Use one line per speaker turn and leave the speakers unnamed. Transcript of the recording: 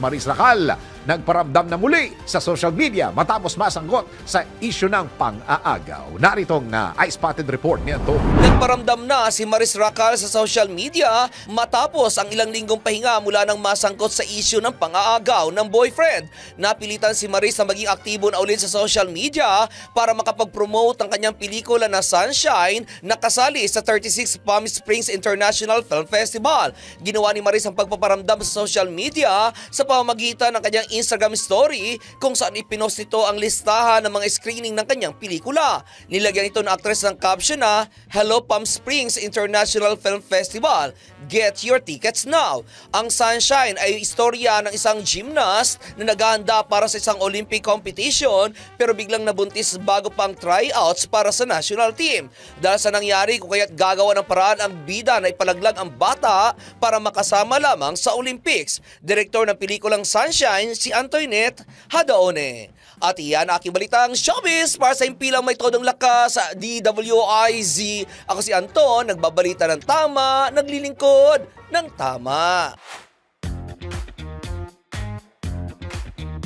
Maris Racal nagparamdam na muli sa social media matapos masanggot sa isyu ng pang-aagaw. Naritong uh, eye-spotted report niya to.
Nagparamdam na si Maris Racal sa social media matapos ang ilang linggong pahinga mula nang masangkot sa isyu ng pang-aagaw ng boyfriend. Napilitan si Maris na maging aktibo na ulit sa social media para makapag-promote ang kanyang pelikula na Sunshine na kasali sa 36 Palm Springs International Film Festival. Ginawa ni Maris ang pagpaparamdam sa social media sa pamamagitan ng kanyang Instagram story kung saan ipinost nito ang listahan ng mga screening ng kanyang pelikula. Nilagyan ito ng actress ng caption na Hello Palm Springs International Film Festival. Get your tickets now. Ang Sunshine ay istorya ng isang gymnast na naghahanda para sa isang Olympic competition pero biglang nabuntis bago pang tryouts para sa national team. Dahil sa nangyari kung kaya't gagawa ng paraan ang bida na ipalaglag ang bata para makasama lamang sa Olympics. Direktor ng pelikulang Sunshine, si Antoinette Hadaone. At iyan ang aking balitang showbiz para sa impilang may todong lakas sa DWIZ. Ako si Anton, nagbabalita ng tama, naglilingkod ng tama.